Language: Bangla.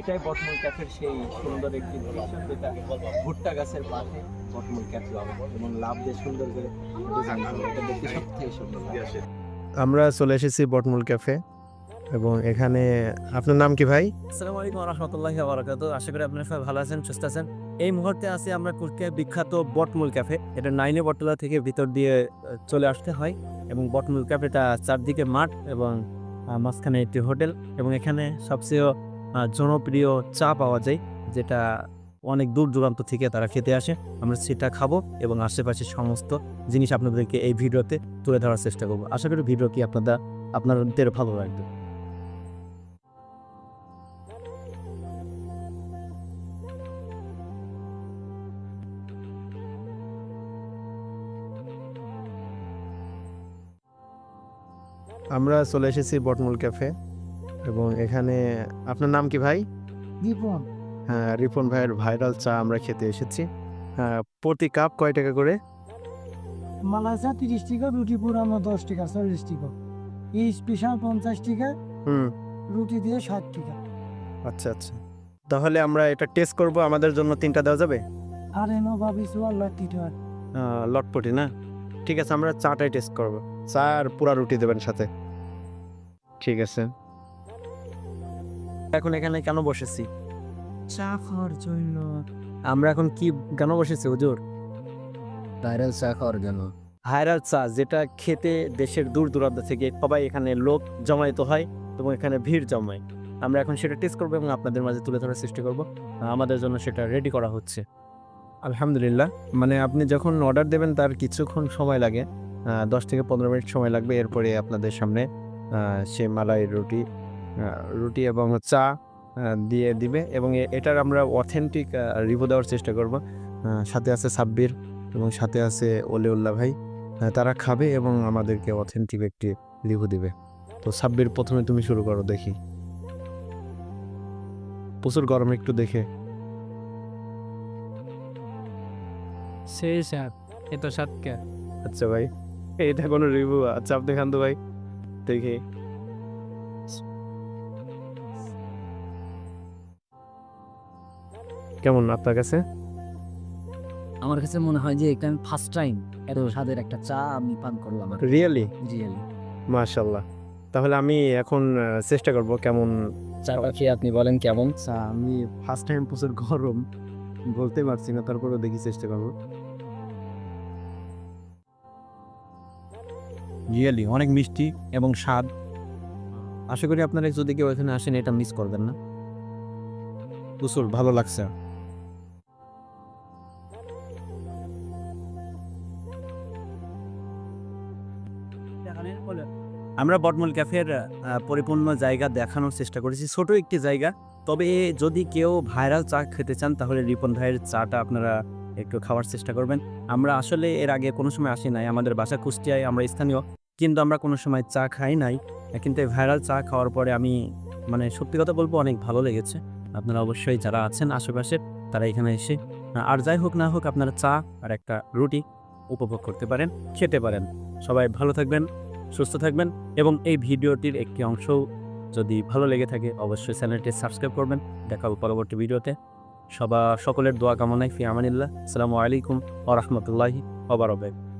এটাই বটমূল ক্যাফের সেই সুন্দর একটি দৃশ্য যেটা ভুট্টা গাছের পাশে বটমূল ক্যাফে এবং লাভ দিয়ে সুন্দর করে ডিজাইন করা এটা দেখতে সব থেকে সুন্দর লাগে। আমরা চলে এসেছি বটমূল ক্যাফে এবং এখানে আপনার নাম কি ভাই? আসসালামু আলাইকুম রহমতুল্লাহি বারাকাত আশা করি আপনারা সবাই ভালো আছেন সুস্থ আছেন। এই মুহূর্তে আছি আমরা কুষ্টিয়া বিখ্যাত বটমূল ক্যাফে। এটা নাইনে বটতলা থেকে ভিতর দিয়ে চলে আসতে হয় এবং বটমূল ক্যাফেটা চারদিকে মাঠ এবং মাঝখানে একটি হোটেল এবং এখানে সবচেয়ে জনপ্রিয় চা পাওয়া যায়, যেটা অনেক দূর দূরান্ত থেকে তারা খেতে আসে। আমরা সেটা খাব এবং আশেপাশের সমস্ত জিনিস আপনাদেরকে এই ভিডিওতে তুলে ধরার চেষ্টা করব। আশা করি ভিডিও কি আপনাদের আপনাদের ভালো লাগবে। আমরা চলে এসেছি বটমূল ক্যাফে। এবং এখানে আপনার নাম কি ভাই? দীপন হ্যাঁ রিপন ভাইয়ের ভাইরাল চা আমরা খেতে এসেছি। হ্যাঁ প্রতি কাপ কয় টাকা করে? মালাসা তিরিশ টাকা রুটি পুরানো দশ টাকা চল্লিশ টাকা। এই স্পেশাল পঞ্চাশ টাকা হুম। রুটি দিয়ে ষাট টাকা। আচ্ছা আচ্ছা। তাহলে আমরা এটা টেস্ট করব আমাদের জন্য তিনটা দেওয়া যাবে? আর এনো ভাবিছো আল্লাহ টিটা আহ, লটপটি না? ঠিক আছে আমরা চাটাই টেস্ট করব। চা আর পুরা রুটি দেবেন সাথে। ঠিক আছে। এখন এখানে কেন বসেছি? চা খাওয়ার জন্য। আমরা এখন কি কেন বসেছি হুজুর? ভাইরাল চা খাওয়ার জন্য। ভাইরাল চা যেটা খেতে দেশের দূর দূরান্ত থেকে সবাই এখানে লোক জমায়েত হয় এবং এখানে ভিড় জমায়। আমরা এখন সেটা টেস্ট করব এবং আপনাদের মাঝে তুলে ধরার সৃষ্টি করব। আমাদের জন্য সেটা রেডি করা হচ্ছে। আলহামদুলিল্লাহ। মানে আপনি যখন অর্ডার দেবেন তার কিছুক্ষণ সময় লাগে। দশ থেকে পনেরো মিনিট সময় লাগবে। এরপরে আপনাদের সামনে সে মালাই রুটি রুটি এবং চা দিয়ে দিবে এবং এটার আমরা অথেন্টিক রিভিউ দেওয়ার চেষ্টা করব। সাথে আছে সাব্বির এবং সাথে আছে ওলেউল্লাহ ভাই। তারা খাবে এবং আমাদেরকে অথেন্টিক একটি রিভিউ দিবে। তো সাব্বির প্রথমে তুমি শুরু করো দেখি। প্রচুর গরম একটু দেখে। সেই স্যার এ তো সাতকে আচ্ছা ভাই এটা কোনো রিভিউ আচ্ছা আপনি খান তো ভাই। দেখি। কেমন আপনার কাছে? আমার কাছে মনে হয় যে এটা আমি ফার্স্ট টাইম এত স্বাদের একটা চা আমি পান করলাম আর রিয়েলি রিয়েলি মাশাল্লাহ তাহলে আমি এখন চেষ্টা করব কেমন চা খেয়ে আপনি বলেন কেমন? চা আমি ফার্স্ট টাইম প্রচুর গরম বলতে পারছি না তারপরেও দেখি চেষ্টা করব। রিয়েলি অনেক মিষ্টি এবং স্বাদ। আশা করি আপনারা যদি কেউ এখানে আসেন এটা মিস করবেন না। প্রচুর ভালো লাগছে। আমরা বটমূল ক্যাফের পরিপূর্ণ জায়গা দেখানোর চেষ্টা করেছি। ছোট একটি জায়গা। তবে যদি কেউ ভাইরাল চা খেতে চান, তাহলে রিপন ভাইয়ের চাটা আপনারা একটু খাওয়ার চেষ্টা করবেন। আমরা আসলে এর আগে কোনো সময় আসি নাই। আমাদের বাসা কুষ্টিয়ায়, আমরা স্থানীয়। কিন্তু আমরা কোনো সময় চা খাই নাই। কিন্তু এই ভাইরাল চা খাওয়ার পরে আমি মানে সত্যি কথা বলব, অনেক ভালো লেগেছে। আপনারা অবশ্যই যারা আছেন আশেপাশে, তারা এখানে এসে আর যাই হোক না হোক আপনারা চা আর একটা রুটি উপভোগ করতে পারেন, খেতে পারেন। সবাই ভালো থাকবেন। সুস্থ থাকবেন এবং এই ভিডিওটির একটি অংশ যদি ভালো লেগে থাকে, অবশ্যই চ্যানেলটি সাবস্ক্রাইব করবেন। দেখা হবে পরবর্তী ভিডিওতে। সবা, সকলের দোয়া কামনায় ফিয়ামানিল্লাহ আসসালামু আলাইকুম ও রহমতুল্লাহি ওবরাকাতুহু